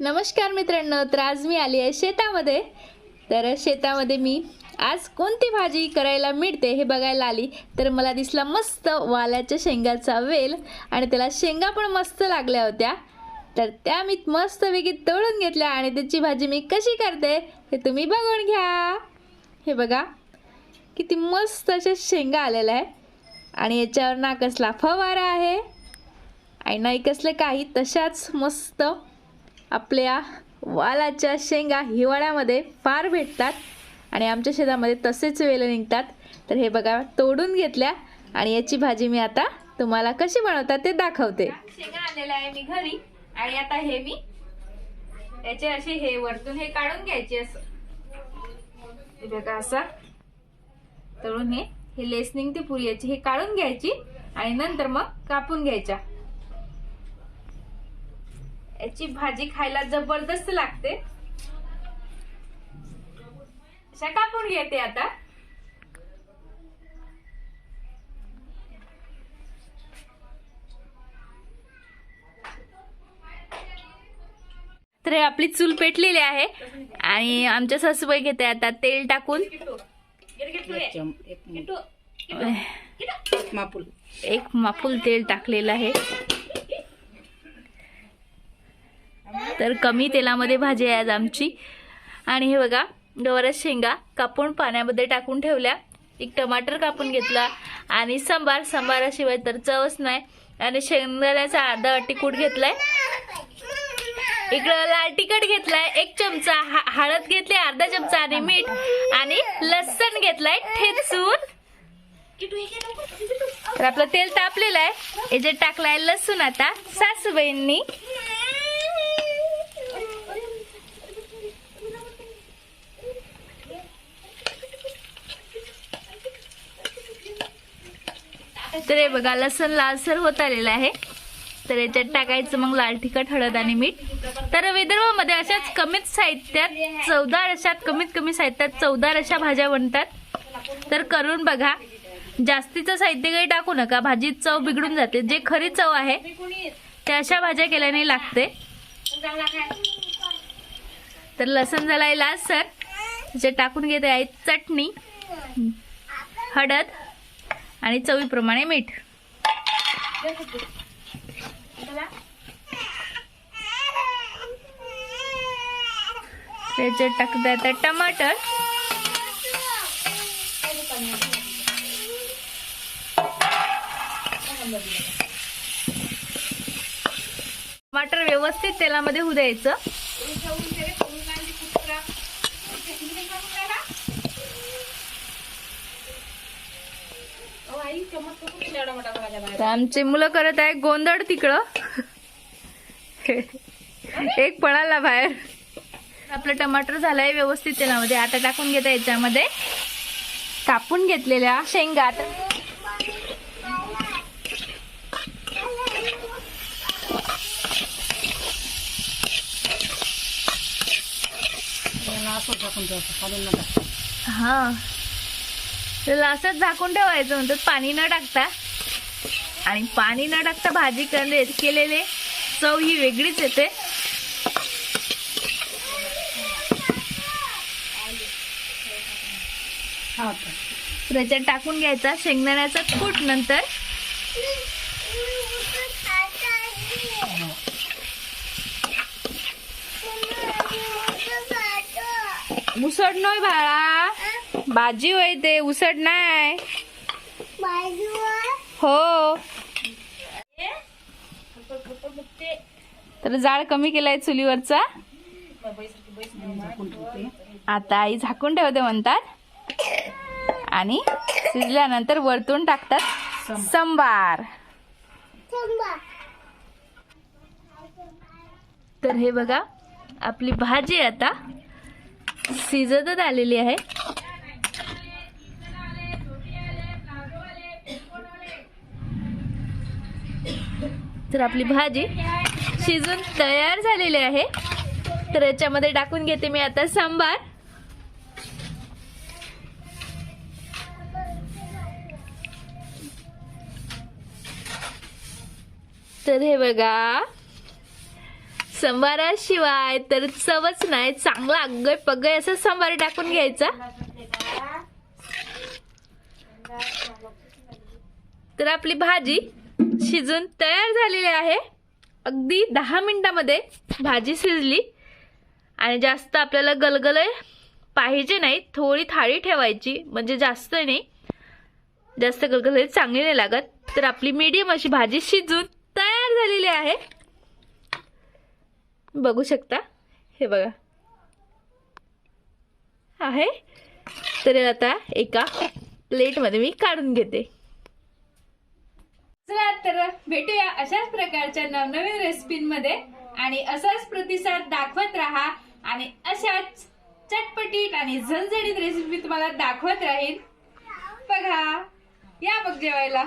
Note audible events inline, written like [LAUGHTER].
नमस्कार मित्रांनो तर आज मी आली आहे शेतामध्ये. तर शेतामध्ये मी आज कोणती भाजी करायला मिळते हे बघायला आली. तर मला दिसला मस्त वाल्याच्या शेंगाचा वेल आणि त्याला शेंगा पण मस्त लागल्या होत्या. तर त्या मी मस्त मस्तपैकी तळून घेतल्या आणि त्याची भाजी मी कशी करते हे तुम्ही बघून घ्या. हे बघा किती मस्त अशा शेंगा आलेल्या आहे आणि याच्यावर ना कसला फवारा आहे आणि नाही कसलं काही तशाच मस्त आपल्या वालाच्या शेंगा हिवाळ्यामध्ये फार भेटतात आणि आमच्या शेतामध्ये तसेच वेल निघतात. तर हे बघा तोडून घेतल्या आणि याची भाजी मी आता तुम्हाला कशी बनवतात ते दाखवते. शेंगा आणलेल्या आहे मी घरी आणि आता हे मी याचे असे हे वरतून हे काढून घ्यायचे असं. बघा असं. तळून हे हे लेसनिंग ती पुरी याची हे काढून घ्यायची आणि नंतर मग कापून घ्यायच्या. याची भाजी खायला जबरदस्त लागते. अशा कापून घेते आता. तर आपली चूल पेटलेली आहे आणि आमच्या सासूबाई घेते आता तेल टाकून. एक मापूल. एक माफूल तेल टाकलेलं आहे. तर कमी तेलामध्ये भाजी आहे आज आमची. आणि हे बघा गवरच शेंगा कापून पाण्यामध्ये टाकून ठेवल्या. एक टमाटर कापून घेतला आणि सांबार सांबाराशिवाय तर चवच नाही. आणि शेंगदाण्याचा अर्धा वाटी घेतलाय. इकडं लाल तिखट घेतलाय एक चमचा हा- हळद घेतली अर्धा चमचा आणि मीठ आणि लसण घेतलाय ठेचून. तर आपलं तेल तापलेलं आहे. याच्यात टाकलाय लसूण आता सासूबाईंनी. तर हे बघा लसण लालसर होत आलेलं आहे. तर याच्यात टाकायचं मग लाल तिखट हळद आणि मीठ. तर विदर्भामध्ये अशाच कमीच साहित्यात चौदा रशात कमीत कमी साहित्यात चौदा अशा भाज्या बनतात. तर करून बघा जास्तीचं साहित्य काही टाकू नका. भाजीत चव बिघडून जाते. जे खरी चव आहे त्या अशा भाज्या केल्याने लागते. तर लसण झालाय लालसर जे टाकून घेते आहे चटणी हळद आणि चवीप्रमाणे मीठ. त्याच्यात टाकता आता टमाटर. टमाटर व्यवस्थित तेलामध्ये होऊ तर आमचे मुलं करत आहे गोंधळ तिकडं. [LAUGHS] एक पळाला बाहेर. आपलं टमाटर झालंय व्यवस्थित तेलामध्ये. आता टाकून घेता याच्यामध्ये. कापून घेतलेल्या शेंगा. हा. त्याला असंच झाकून ठेवायचं म्हणतात पाणी न टाकता. आणि पाणी न टाकता भाजी करले केलेले चव ही वेगळीच येते. हा. त्याच्यात टाकून घ्यायचा शेंगदाण्याचा कूट नंतर. उसड नाही बाळा. भाजी होय ते उसड नाही हो. तर जाळ कमी केलाय चुलीवरचा. आता आई झाकून ठेवते म्हणतात. आणि शिजल्यानंतर वरतून टाकतात संबार. तर हे बघा आपली भाजी आता शिजतच आलेली आहे. तर आपली भाजी शिजून तयार झालेली आहे. तर याच्यामध्ये टाकून घेते मी आता सांबार. तर हे बघा संबाराशिवाय तर चवच नाही चांगला अगय पगय असं सांबार टाकून घ्यायचा. तर आपली भाजी शिजून तयार झालेली आहे. अगदी दहा मिनिटामध्ये भाजी शिजली. आणि जास्त आपल्याला गलगल पाहिजे नाही थोडी थाळी ठेवायची म्हणजे जास्त नाही. जास्त गलगल चांगली नाही लागत. तर आपली मीडियम अशी भाजी शिजून तयार झालेली आहे. बघू शकता? हे बघा. आहे. तर आता एका प्लेटमध्ये मी काढून घेते. चला तर भेटूया अशाच प्रकारच्या नवनवीन रेसिपींमध्ये. आणि असाच प्रतिसाद दाखवत राहा आणि अशाच चटपटीत आणि झणझणीत रेसिपी तुम्हाला दाखवत राहील बघा या मग जेवायला.